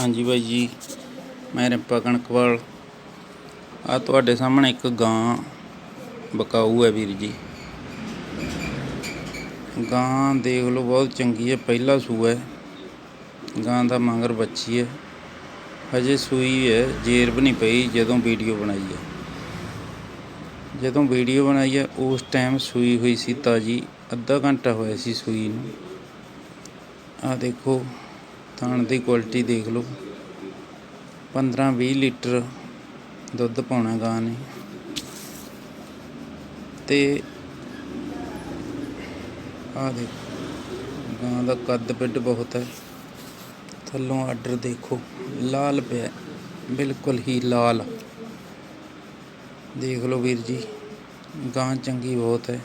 ਹਾਂਜੀ ਬਾਈ ਜੀ, ਮੈਂ ਰਿੰਪਾ ਕਣਕਵਾਲ ਆ ਤੁਹਾਡੇ ਸਾਹਮਣੇ ਇੱਕ ਗਾਂ ਬਕਾਊ ਹੈ ਵੀਰ ਜੀ। ਗਾਂ ਦੇਖ ਲਓ, ਬਹੁਤ ਚੰਗੀ ਹੈ, ਪਹਿਲਾ ਸੂਆ ਹੈ। ਗਾਂ ਦਾ ਮੰਗਰ ਬੱਚੀ ਹੈ। ਹਜੇ ਸੂਈ ਹੈ ਜੇਰ ਵੀ ਨਹੀਂ ਪਈ ਜਦੋਂ ਵੀਡੀਓ ਬਣਾਈ ਹੈ। ਜਦੋਂ ਵੀਡੀਓ ਬਣਾਈ ਹੈ, ਉਸ ਟਾਈਮ ਸੂਈ ਹੋਈ ਸੀ ਤਾਜੀ, ਅੱਧਾ ਘੰਟਾ ਹੋਇਆ ਸੀ ਸੂਈ ਨੂੰ। ਆ ਦੇਖੋ ਥਣ ਦੀ ਕੁਆਲਿਟੀ ਦੇਖ ਲਓ। 15-20 ਲੀਟਰ ਦੁੱਧ ਪਾਉਣਾ ਗਾਂ ਨੇ। ਤੇ ਆ ਦੇਖੋ, ਗਾਂ ਦਾ ਕੱਦ ਪਿੱਡ ਬਹੁਤ ਹੈ। ਥੱਲੋਂ ਆਰਡਰ ਦੇਖੋ, ਲਾਲ ਪਿਆ ਬਿਲਕੁਲ ਹੀ ਲਾਲ। ਦੇਖ ਲਓ ਵੀਰ ਜੀ, ਗਾਂ ਚੰਗੀ ਬਹੁਤ ਹੈ।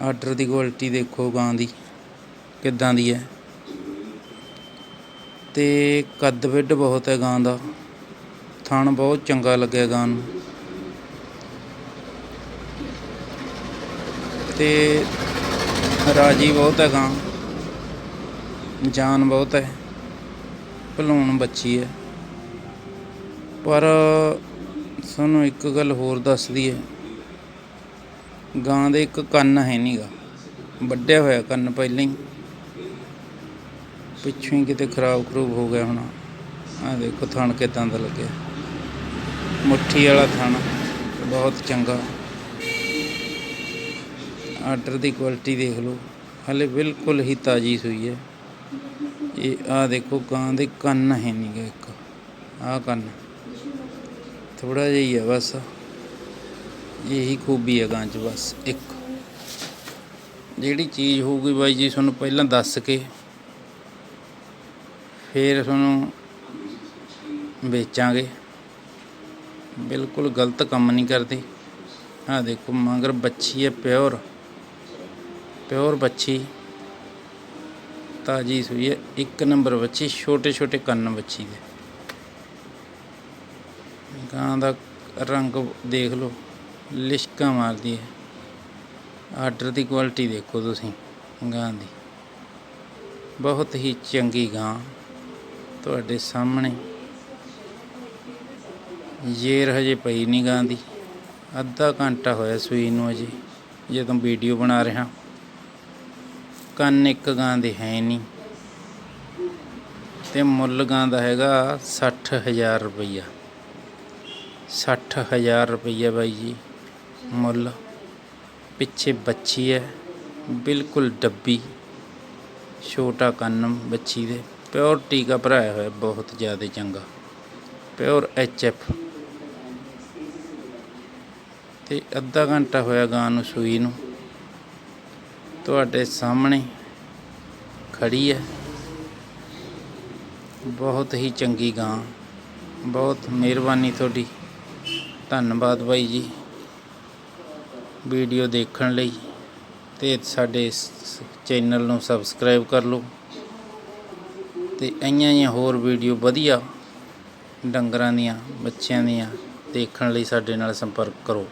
ਆਰਡਰ ਦੀ ਕੁਆਲਿਟੀ ਦੇਖੋ ਗਾਂ ਦੀ, ਕਿੱਦਾਂ ਦੀ ਹੈ। ਅਤੇ ਕੱਦ ਵਿੱਡ ਬਹੁਤ ਹੈ ਗਾਂ ਦਾ। ਥਣ ਬਹੁਤ ਚੰਗਾ ਲੱਗਿਆ ਗਾਂ ਨੂੰ। ਤੇ ਰਾਜੀ ਬਹੁਤ ਹੈ ਗਾਂ। ਜਾਨ ਬਹੁਤ ਹੈ। ਭਲੂਣ ਬੱਚੀ ਹੈ। ਪਰ ਸਾਨੂੰ ਇੱਕ ਗੱਲ ਹੋਰ ਦੱਸਦੀ ਹੈ। ਗਾਂ ਦੇ ਇੱਕ ਕੰਨ ਹੈ ਨਹੀਂਗਾ ਵੱਡਿਆ ਹੋਇਆ ਕੰਨ ਪਹਿਲਾਂ ਹੀ। ਪਿੱਛੋਂ ਹੀ ਕਿਤੇ ਖਰਾਬ ਖਰੂਬ ਹੋ ਗਿਆ ਹੋਣਾ। ਆ ਦੇਖੋ, ਥਣ ਕਿਦਾਂ ਦਾ ਲੱਗਿਆ। ਮੁੱਠੀ ਵਾਲਾ ਥਣ ਬਹੁਤ ਚੰਗਾ। ਆਰਡਰ ਦੀ ਕੁਆਲਿਟੀ ਦੇਖ ਲਓ। ਹਲੇ ਬਿਲਕੁਲ ਹੀ ਤਾਜੀ ਸੂਈ ਹੈ। ਇਹ ਆ ਦੇਖੋ ਗਾਂ ਦੇ ਕੰਨ ਹੈ ਨਹੀਂ ਗਾ ਇੱਕ। ਆ ਕੰਨ ਥੋੜਾ ਜਿਹਾ ਹੀ ਹੈ ਬਸ। ਇਹੀ ਖੂਬੀ ਹੈ ਗਾਂ 'ਚ ਬਸ ਇੱਕ। ਜਿਹੜੀ ਚੀਜ਼ ਹੋਊਗੀ ਬਾਈ ਜੀ, ਤੁਹਾਨੂੰ ਪਹਿਲਾਂ ਦੱਸ ਕੇ ਫਿਰ ਤੁਹਾਨੂੰ ਵੇਚਾਂਗੇ। ਬਿਲਕੁਲ ਗਲਤ ਕੰਮ ਨਹੀਂ ਕਰਦੇ। ਆ ਦੇਖੋ, ਮਗਰ ਬੱਚੀ ਹੈ ਪਿਓਰ। ਪਿਓਰ ਬੱਚੀ ਤਾਜੀ ਸੂਈ ਹੈ। ਇੱਕ ਨੰਬਰ ਬੱਚੀ ਛੋਟੇ ਛੋਟੇ ਕੰਨ ਬੱਚੀ ਦੇ। ਗਾਂ ਦਾ ਰੰਗ ਦੇਖ ਲਓ, ਲਿਸ਼ਕਾਂ ਮਾਰਦੀ ਹੈ। ਆਰਡਰ ਦੀ ਕੁਆਲਿਟੀ ਦੇਖੋ ਤੁਸੀਂ, ਗਾਂ ਦੀ। ਬਹੁਤ ਹੀ ਚੰਗੀ ਗਾਂ। ਤੁਹਾਡੇ ਸਾਹਮਣੇ। ਜੇਰ ਹਜੇ ਪਈ ਨਹੀਂ ਗਾਂ ਦੀ, ਅੱਧਾ ਘੰਟਾ ਹੋਇਆ ਸੂਈ ਨੂੰ ਅਜੇ, ਜਦੋਂ ਵੀਡੀਓ ਬਣਾ ਰਿਹਾ। ਕੰਨ ਇੱਕ ਗਾਂ ਦੇ ਹੈ ਨਹੀਂ ਤੇ ਮੁੱਲ ਗਾਂ ਦਾ ਹੈਗਾ 60000 ਰੁਪਈਆ। 60000 ਰੁਪਈਆ ਬਾਈ ਜੀ, ਮੁੱਲ। ਪਿੱਛੇ ਬੱਚੀ ਹੈ ਬਿਲਕੁਲ ਡੱਬੀ। ਛੋਟਾ ਕੰਨ ਬੱਚੀ ਦੇ। ਪਿਓਰ ਟੀਕਾ ਭਰਾਇਆ ਹੋਇਆ, ਬਹੁਤ ਜ਼ਿਆਦਾ ਚੰਗਾ। ਪਿਓਰ ਐਚ ਐਫ ਤੇ ਅੱਧਾ ਘੰਟਾ ਹੋਇਆ ਗਾਂ ਨੂੰ ਸੂਈ ਨੂੰ। ਤੁਹਾਡੇ ਸਾਹਮਣੇ ਖੜੀ ਹੈ। ਬਹੁਤ ਹੀ ਚੰਗੀ ਗਾਂ। ਬਹੁਤ ਮਿਹਰਬਾਨੀ ਤੁਹਾਡੀ। ਧੰਨਵਾਦ ਬਾਈ ਜੀ। ਵੀਡੀਓ ਦੇਖਣ ਲਈ ਤੇ ਸਾਡੇ ਚੈਨਲ ਨੂੰ ਸਬਸਕ੍ਰਾਈਬ ਕਰ ਲਓ। ਤੇ ਇਹੀਆਂ ਹੀ ਹੋਰ ਵੀਡੀਓ ਵਧੀਆ ਡੰਗਰਾਂ ਦੀਆਂ, ਬੱਚਿਆਂ ਦੀਆਂ ਦੇਖਣ ਲਈ ਸਾਡੇ ਨਾਲ ਸੰਪਰਕ ਕਰੋ।